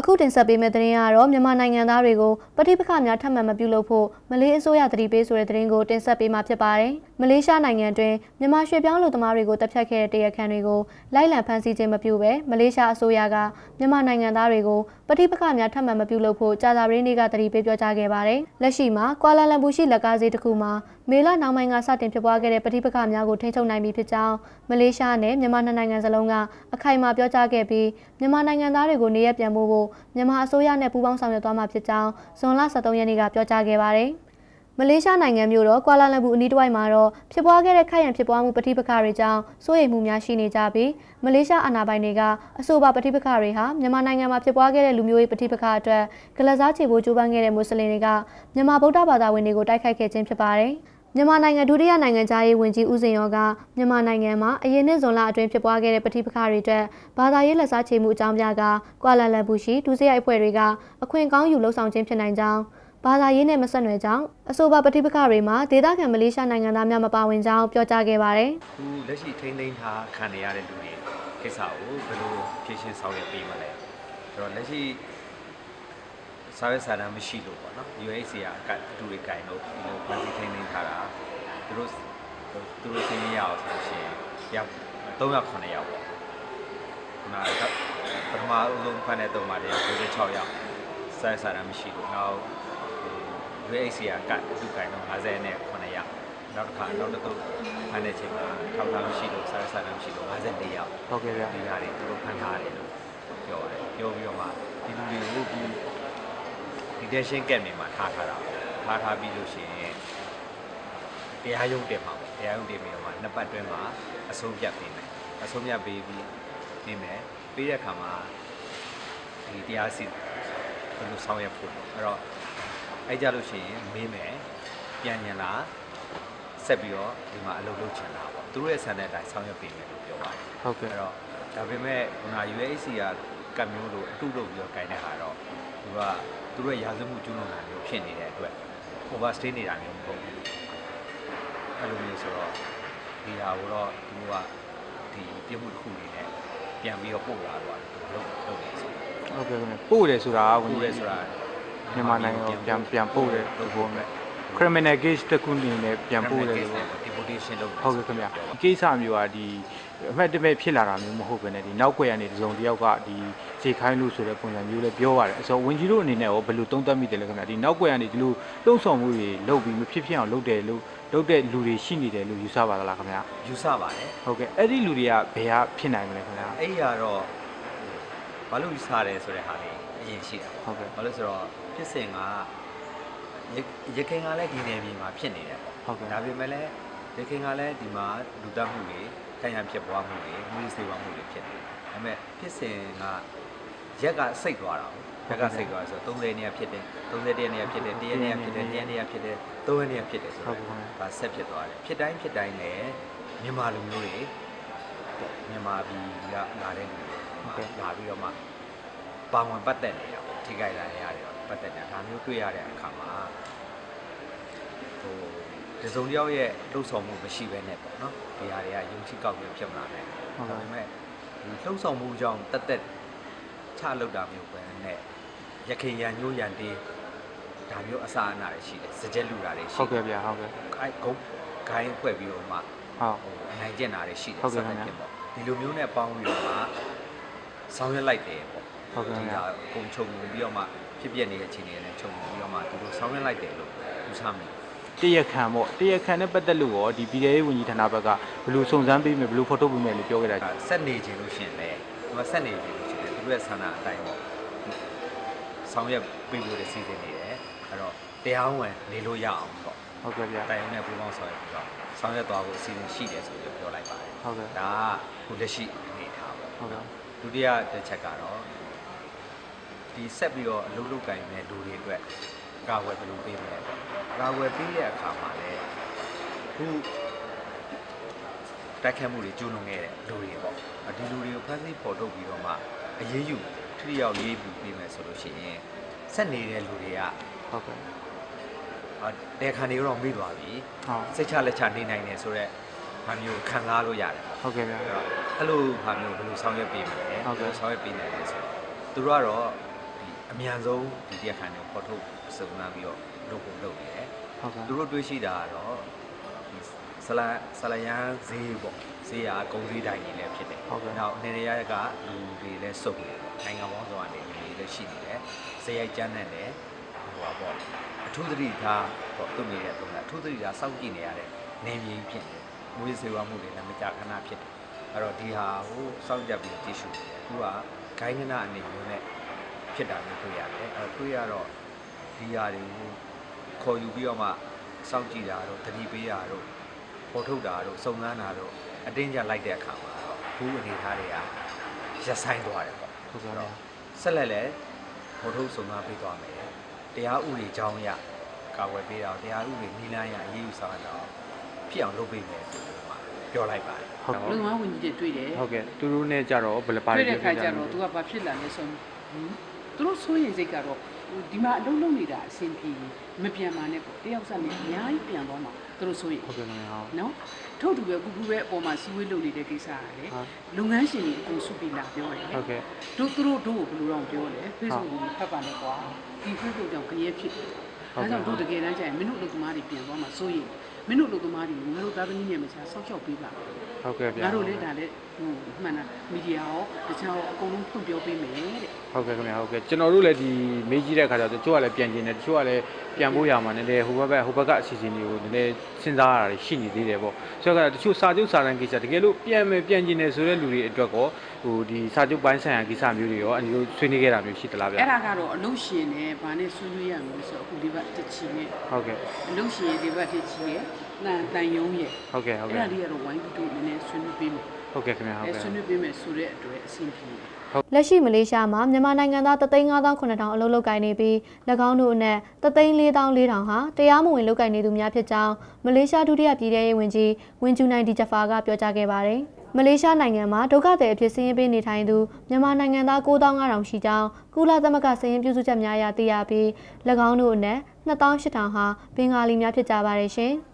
အခုတင်ဆက်ပေးမယ့်သတင်းကတော့မြန်မာနိုင်ငံသားတွေကိုပဋိပက္ခများထပ်မံမပြုလုပ်ဖို့မလေးအစိုးရသတိပေးဆိုတဲ့သတင်းကိုတင်ဆက်ပေးမှာဖြစ်ပါတယ်။မလေးရှားနိုင်ငံတွင်မြန်မာရွှေ့ပြောင်းလူသမားတွေကိုတပ်ဖြတ်ခဲ့တဲ့တရားခံတွေကိုလိုက်လံဖမ်းဆီးခြင်းမပြုဘဲမလေးရှားအစိုးရကမြန်မာနိုင်ငံသားတွေကိုပဋိပက္ခများထပ်မံမပြုလုပ်ဖို့ကြာသပတေးနေ့ကသတိပေးပြောကြားခဲ့ပါတယ်။လက်ရှိမှာကွာလာလမ်ပူရှိလက်ကားဈေးတစ်ခုမှာမေလနောက်ပိုင်းကစတင်ဖြစ်ပွားခဲ့တဲ့ပဋိပက္ခများကိုထိန်းချုပ်နိုင်ပြီဖြစ်ကြောင်းမလေးရှားနဲ့မြန်မာနှစ်နိုင်ငံစလုံးကအခိုင်အမာပြောကြားခဲ့ပြီးမြန်မာနိုင်ငံသားတွေကိုနေရပြန်ဖို့ဖို့မြန်မာအစိုးရနဲ့ပူးပေါင်းဆောင်ရွက်သွားမှာဖြစ်ကြောင်းဇွန်လ23ရက်နေ့ကပြောကြားခဲ့ပါတယ်။မလေးရှားနိုင်ငံမြို့တော်ကွာလာလမ်ပူအနီးတစ်ဝိုက်မှာတော့ဖြစ်ပွားခဲ့တဲ့ခိုက်ရန်ဖြစ်ပွားမှုပဋိပက္ခတွေကြောင့်စိုးရိမ်မှုများရှိနေကြပြီးမလေးရှားအာဏာပိုင်တွေကအဆိုပါပဋိပက္ခတွေဟာမြန်မာနိုင်ငံမှာဖြစ်ပွားခဲ့တဲ့လူမျိုးရေးပဋိပက္ခအတွက်ကလစားချေဖို့ကြိုးပမ်းခဲ့တဲ့မွတ်စလင်တွေကမြန်မာဗုဒ္ဓဘာသာဝင်တွေကိုတိုက်ခိုက်ခဲ့ခြင်းဖြစ်ပါတယ်။ မြန်မာနိုင်ငံဒုတိယနိုင်ငံသားရေးဝန်ကြီးဦးစင်ရောကမြန်မာနိုင်ငံမှာအရင်နှစ်ဇွန်လအတွင်းဖြစ်ပွားခဲ့တဲ့ပဋိပက္ခတွေအတွက်ဘာသာရေးလက်စားချေမှုအကြောင်းပြကကွာလာလမ်ပူရှိဒုစရိုက်အဖွဲ့တွေကအခွင့်ကောင်းယူလှုပ်ဆောင်ခြင်းဖြစ်နိုင်ကြောင်းဘာသာရေးနဲ့မဆက်နွယ်ကြောင်းအဆိုပါပဋိပက္ခတွေမှာဒေသခံမလေးရှားနိုင်ငံသားများမပါဝင်ကြောင်းပြောကြားခဲ့ပါတယ်။ခုလက်ရှိထိန်းသိမ်းထားခံနေရတဲ့လူတွေကိစ္စကိုဘယ်လိုဖြေရှင်းဆောင်ရွက်ပေးမလဲဆိုတော့လက်ရှိ စာရွက်စာတမ်းမရှိလို့ပေါ့နော် UAC ကအကတ်အတူတွေကင်လို့ဒီလိုဖန်ဆီးထိန်းသိမ်းထားတာသူတို့သူတို့သိနေရအောင်ဆိုလို့ရှိရင်ယောက်309ယောက်ပေါ့ခုနကပထမအဆုံးဖန်တဲ့တုံးမှာတရား96ယောက်စာရွက်စာတမ်းမရှိလို့နောက် UAC ကအကတ်အတူကင်တော့50နဲ့9ယောက်နောက်တစ်ခါနောက်တစ်သုတ်ဖန်တဲ့ချိန်မှာထောက်ထားမရှိလို့စာရွက်စာတမ်းမရှိလို့54ယောက်ဟုတ်ကဲ့ဗျာဒီဟာတွေသူတို့ဖန်ထားတယ်လို့ပြောပါတယ်ပြောပြီးတော့မှဒီလူတွေကိုဒီ detention camp တွေမှာထားထားတာပေါ့ထားထားပြီးလို့ရှိရင်တရားရုံးတင်မှာပေါ့တရားရုံးတင်ပြီးတော့မှနှစ်ပတ်တွင်းမှာအဆုံးဖြတ်ပေးမယ်အဆုံးဖြတ်ပေးပြီးနေမယ်ပြီးတဲ့အခါမှာဒီတရားစီဘယ်လိုဆောင်ရွက်ဖို့ပေါ့အဲ့တော့အဲ့ကြလို့ရှိရင်မေးမယ်ပြန်ညင်လာဆက်ပြီးတော့ဒီမှာအလုပ်လုပ်ချင်တာပေါ့သူတို့ရဲ့ဆန္ဒအတိုင်းဆောင်ရွက်ပေးမယ်လို့ပြောပါတယ်ဟုတ်ကဲ့အဲ့တော့ဒါပေမဲ့ခုန UAC ကကတ်မျိုးလို့အတုလုပ်ပြီးတော့ခြင်တဲ့ဟာတော့ သူကသူတို့ရဲ့ရာဇဝမှုကျူးလွန်တာမျိုးဖြစ်နေတဲ့အတွက် overstay နေတာမျိုးမဟုတ်ဘူးအဲ့လိုမျိုးဆိုတော့ဒီဟာကိုတော့သူကဒီပြမှုတစ်ခုအနေနဲ့ပြန်ပြီးတော့ပို့လာတော့လုပ်လုပ်နေဆိုဟုတ်ကဲ့ခင်ဗျပို့တယ်ဆိုတာကဝင်ပို့ရဲဆိုတာမြန်မာနိုင်ငံကိုပြန်ပြန်ပို့တဲ့ပုံနဲ့ criminal case တစ်ခုအနေနဲ့ပြန်ပို့တယ်လို့ deportation လုပ်ဟုတ်ကဲ့ခင်ဗျဒီကိစ္စမျိုးကဒီ အမှတ်တမဲ့ဖြစ်လာတာမျိုးမဟုတ်ဘဲနဲ့ဒီနောက်ွယ်ကနေဒီစုံတစ်ယောက်ကဒီခြေခိုင်းလို့ဆိုတဲ့ပုံစံမျိုးလည်းပြောပါတယ်ဆိုတော့ဝင်ကြီးတို့အနေနဲ့ရောဘယ်လိုသုံးသပ်မိတယ်လဲခင်ဗျဒီနောက်ွယ်ကနေဒီလိုတုံ့ဆောင်မှုတွေလုပ်ပြီးမဖြစ်ဖြစ်အောင်လုပ်တယ်လို့လုပ်တဲ့လူတွေရှိနေတယ်လို့ယူဆပါသလားခင်ဗျယူဆပါတယ်ဟုတ်ကဲ့အဲ့ဒီလူတွေကဘယ်ဟာဖြစ်နိုင်မလဲခင်ဗျအဲ့ဒီကတော့ဘာလို့ယူဆတယ်ဆိုတဲ့ဟာလေးအရင်ရှိတာပေါ့ဟုတ်ကဲ့ဘာလို့ဆိုတော့ဖြစ်စဉ်ကရရခိုင်ကလည်းဒီနယ်မြေမှာဖြစ်နေတယ်ပေါ့ဟုတ်ကဲ့ဒါပေမဲ့လည်းရခိုင်ကလည်းဒီမှာလူတက်မှုတွေ ခိုင်ရန်ဖြစ်ပွားမှုတွေမှုစေပွားမှုတွေဖြစ်နေတယ်ဒါပေမဲ့ဖြစ်စဉ်ကရက်ကစိတ်သွားတာပေါ့ရက်ကစိတ်သွားဆိုတော့30နေရာဖြစ်တယ်31နေရာဖြစ်တယ်1ရက်နေရာဖြစ်တယ်2ရက်နေရာဖြစ်တယ်3ရက်နေရာဖြစ်တယ်ဆိုဟုတ်တော့ကဲ့ဒါဆက်ဖြစ်သွားတယ်ဖြစ်တိုင်းဖြစ်တိုင်းလည်းမြန်မာလူမျိုးတွေပေါ့မြန်မာပြည်ကလာတဲ့လူတွေဟုတ်ကဲ့လာပြီးတော့မှပါဝင်ပတ်သက်နေတာပေါ့ထိခိုက်လာနေရတယ်တော့ပတ်သက်နေတာဒါမျိုးတွေ့ရတဲ့အခါမှာဟို ဒီစုံတစ်ယောက်ရဲ့လှုပ်ဆောင်မှုမရှိဘဲနဲ့ပေါ့နော်ဒီဟာတွေကယုံကြည်ကောက်ပြီးဖြစ်မလာနိုင်ဟုတ်ဘူးဒါကဲ့ပေမဲ့ဒီလှုပ်ဆောင်မှုကြောင့်တက်တက်ချလောက်တာမျိုးပဲနဲ့ရခင်ရန်ညိုးရန်တေးဒါမျိုးအစာအနာတွေရှိတယ်စကြက်လူတာတွေရှိဟုတ်တယ်ကဲ့ဗျာဟုတ်ကဲ့ခိုင်းဂုံဂိုင်းဖွဲ့ပြီးတော့မှဟုတ်ဟိုအနိုင်ကျင့်တာတွေရှိတယ်ဟုတ်ကဲ့စခင်ဗျာတဲ့ပေါ့ဒီလိုမျိုးနဲ့ပေါင်းပြီးတော့မှဆောင်ရွက်လိုက်တယ်ပေါ့ဟုတ်ကဲ့ဒီဗျာဟာပုံချုံပြီးတော့မှဖြစ်ပြနေတဲ့အခြေအနေနဲ့ခြုံပြီးတော့မှဒီလိုဆောင်ရွက်လိုက်တယ်လို့ယူဆမိတယ် တရခံပေါ့တရခံနဲ့ပတ်သက်လို့ရောဒီပြည်ထောင်ရေးဝန်ကြီးဌာနဘက်ကဘယ်လိုစုံစမ်းပေးမယ်ဘယ်လိုဖော်ထုတ်ပေးမယ်လို့ပြောခဲ့တာဒါဆက်နေခြင်းလို့ရှရင်လေဒီမှာဆက်နေခြင်းလို့ရှရင်လေသူတို့ရဲ့ဆန္ဒအတိုင်းပေါ့ဆောင်ရွက်ပေးဖို့စီစဉ်နေတယ်အဲ့တော့တရားဝင်နေလို့ရအောင်ပေါ့ဟုတ်ကဲ့ဗျာတိုင်ုံနဲ့ပူးပေါင်းဆောင်ရွက်ပြီးတော့ဆောင်ရွက်သွားဖို့အစီအစဉ်ရှိတယ်ဆိုပြီးပြောလိုက်ပါတယ်ဟုတ်ကဲ့ဒါကခုလက်ရှိအနေထားပေါ့ဟုတ်ကဲ့ဒုတိယတစ်ချက်ကတော့ဒီဆက်ပြီးတော့အလုပ်လုပ်ကင်တဲ့လူတွေအတွက် ကာဝယ်ဘယ်လိုပေးမလဲပေါ့ကာဝယ်ပေးတဲ့အခါမှာလည်းခုတိုက်ခတ်မှုတွေကျူးလွန်ခဲ့တဲ့လူတွေပေါ့ဒီလူတွေကိုဖမ်းဆီးပေါ်ထုတ်ပြီးတော့မှအရေးယူထိထိရောက်ရေးယူပေးမယ်ဆိုလို့ရှိရင်ဆက်နေတဲ့လူတွေကဟုတ်ကဲ့အာတဲခံတွေတော့မေ့သွားပြီဟုတ်စိတ်ချလက်ချနေနိုင်တယ်ဆိုတော့ဟာမျိုးခံစားလို့ရတယ်ပေါ့ဟုတ်ကဲ့ဗျာအဲ့တော့အဲ့လိုဟာမျိုးဘယ်လိုဆောင်ရွက်ပေးမလဲဟုတ်ကဲ့ဘယ်လိုဆောင်ရွက်ပေးနိုင်လဲဆိုတော့သူတို့ကတော့ဟအမြန်ဆုံးဒီတရားခံတွေကိုပေါ်ထုတ် စုံစမ်းပြီးတော့လုပ်ဖို့လုပ်နေတယ်ဟုတ်ကဲ့သူတို့တွေးရှိတာကတော့ဒီဆလာဆလာယန်ဈေးပေါ့ဈေးကဂုံဈေးတိုင်းကြီးလည်းဖြစ်တယ်နောက်နေရရကလူတွေလည်းစုပ်နေတယ်နိုင်ငံပေါင်းစုံကနေလူတွေလည်းရှိနေတယ်ဈေးရိုက်ကျန်းတဲ့လည်းဟိုပါပေါ့အထူးသတိထားပေါ့သူ့နေတဲ့ပုံစံအထူးသတိထားစောင့်ကြည့်နေရတဲ့နေမြေဖြစ်တယ်မွေးစေဝါမှုတွေလည်းမကြာခဏဖြစ်တယ်အဲ့တော့ဒီဟာကိုစောင့်ကြပ်ပြီးတည်ရှုနေတယ်သူကဂိုင်းကနအနေမျိုးနဲ့ဖြစ်တာမျိုးတွေ့ရတယ်အဲ့တော့တွေ့ရတော့ ဒီဟာတွေကိုခေါ်ယူပြီးတော့မှစောင့်ကြည့်တာတော့တတိပေးတာတော့ပေါ်ထုတ်တာတော့စုံစမ်းတာတော့အတင်းကြလိုက်တဲ့အခါမှာတော့ဘူးအနေထားတွေကရက်ဆိုင်သွားတယ်ပေါ့ဟုတ်ကဲ့တော့ဆက်လက်လဲပေါ်ထုတ်စုံစမ်းပေးသွားမယ်တရားဥပဒေကြောင်းအရကာဝယ်ပေးတာတရားဥပဒေနီလန်းရအရေးယူဆောင်တာဖြစ်အောင်လုပ်ပေးမယ်ဆိုပြီးတော့မှပြောလိုက်ပါတယ်ဟုတ်နော်လုံသမားဝင်ကြီးတွေတွေ့တယ်ဟုတ်ကဲ့သူတို့နဲ့ကြတော့ဘယ်လိုပါတွေ့တဲ့ခါကျလဲတော့သူကဘာဖြစ်လာလဲဆိုတော့ဟင်သူတို့စိုးရင်စိတ်ကတော့ဟို ဒီမှာအလုံးလုံးနေတာအဆင်ပြေမပြန်ပါနဲ့ပေါ့တယောက်ဆက်နေအများကြီးပြန်သွားမှာသူတို့စိုးရင်ဟုတ်ကဲ့ခင်ဗျာဟုတ်နော်ထို့သူပဲကူကူပဲအပေါ်မှာစီဝေးလုပ်နေတဲ့ကိစ္စကလေဟုတ်လုပ်ငန်းရှင်တွေအကုန်စုပြီးလာပြောတယ်ဟုတ်ကဲ့တို့သူတို့တို့ဘယ်လိုတော့ပြောလဲ Facebook ကိုဖတ်ပါနဲ့ကွာဒီ Facebook ကြောင့်ခရဲဖြစ်တယ်အဲကြောင့်တို့တကယ်တမ်းကျရင်မင်းတို့လူသမားတွေပြန်သွားမှာစိုးရင်မင်းတို့လူသမားတွေကိုငါတို့သားသမီးနဲ့မချာဆောက်ရှောက်ပေးပါ ဟုတ်ကဲ့ဗျာငါတို့လည်းဒါလည်းဟိုမှန်တာမီဒီယာရောတခြားရောအကုန်လုံးဖွင့်ပြောပေးမယ်တဲ့ဟုတ်ကဲ့ခင်ဗျာဟုတ်ကဲ့ကျွန်တော်တို့လည်းဒီမေးကြည့်တဲ့ခါကျတော့တချို့ကလည်းပြန်ကျင်တယ်တချို့ကလည်းပြန်ဖို့ရမှာနည်းနည်းဟိုဘက်ကဟိုဘက်ကအစီအစဉ်တွေကိုနည်းနည်းစဉ်းစားရတာရှိနေသေးတယ်ပေါ့ဆိုတော့တချို့စာချုပ်စာတမ်းကိစ္စတကယ်လို့ပြန်မယ်ပြန်ကျင်တယ်ဆိုတဲ့လူတွေအတွက်ကောဟိုဒီစာချုပ်ပိုင်းဆိုင်ရာကိစ္စမျိုးတွေရောအနေလို့ဆွေးနွေးခဲ့တာမျိုးရှိသလားဗျာအဲ့ဒါကတော့အလုပ်ရှင်နဲ့ဗာနဲ့ဆွေးနွေးရမယ်ဆိုတော့အခုဒီဘက်တစ်ချီနဲ့ဟုတ်ကဲ့အလုပ်ရှင်ရဲ့ဒီဘက်တစ်ချီရဲ့ တန်တန်ယုံရဲ့ဟုတ်ကဲ့ဟုတ်အဲ့ကဲ့ဒါလေးကတော့ဝိုင်းပြီးတော့နည်းနည်းဆွေးနွေးပေးမယ်ဟုတ်ကဲ့ခင်ဗျာဟုတ်အဲကဲ့ဆွေးနွေးပေးမယ်ဆိုတဲ့အတွက်အဆင်ပြေတယ် လက်ရှိမလေးရှားမှာမြန်မာနိုင်ငံသား359,000အလုပ်လုပ်ကိုင်နေပြီး၎င်းတို့အနက်344,000ဟာတရားမဝင်လုပ်ကိုင်နေသူများဖြစ်ကြောင်းမလေးရှားဒုတိယပြည်ထရေးဝန်ကြီးဝင်းကျူနိုင်ဒီဂျဖာကပြောကြားခဲ့ပါတယ်။မလေးရှားနိုင်ငံမှာဒုက္ခသည်အဖြစ်စီးရင်ပေးနေထိုင်သူမြန်မာနိုင်ငံသား95,000ရှိကြောင်းကုလသမဂ္ဂစီးရင်ပြုစုချက်များအရသိရပြီး၎င်းတို့အနက်28,000ဟာဘင်္ဂါလီများဖြစ်ကြပါတယ်ရှင်။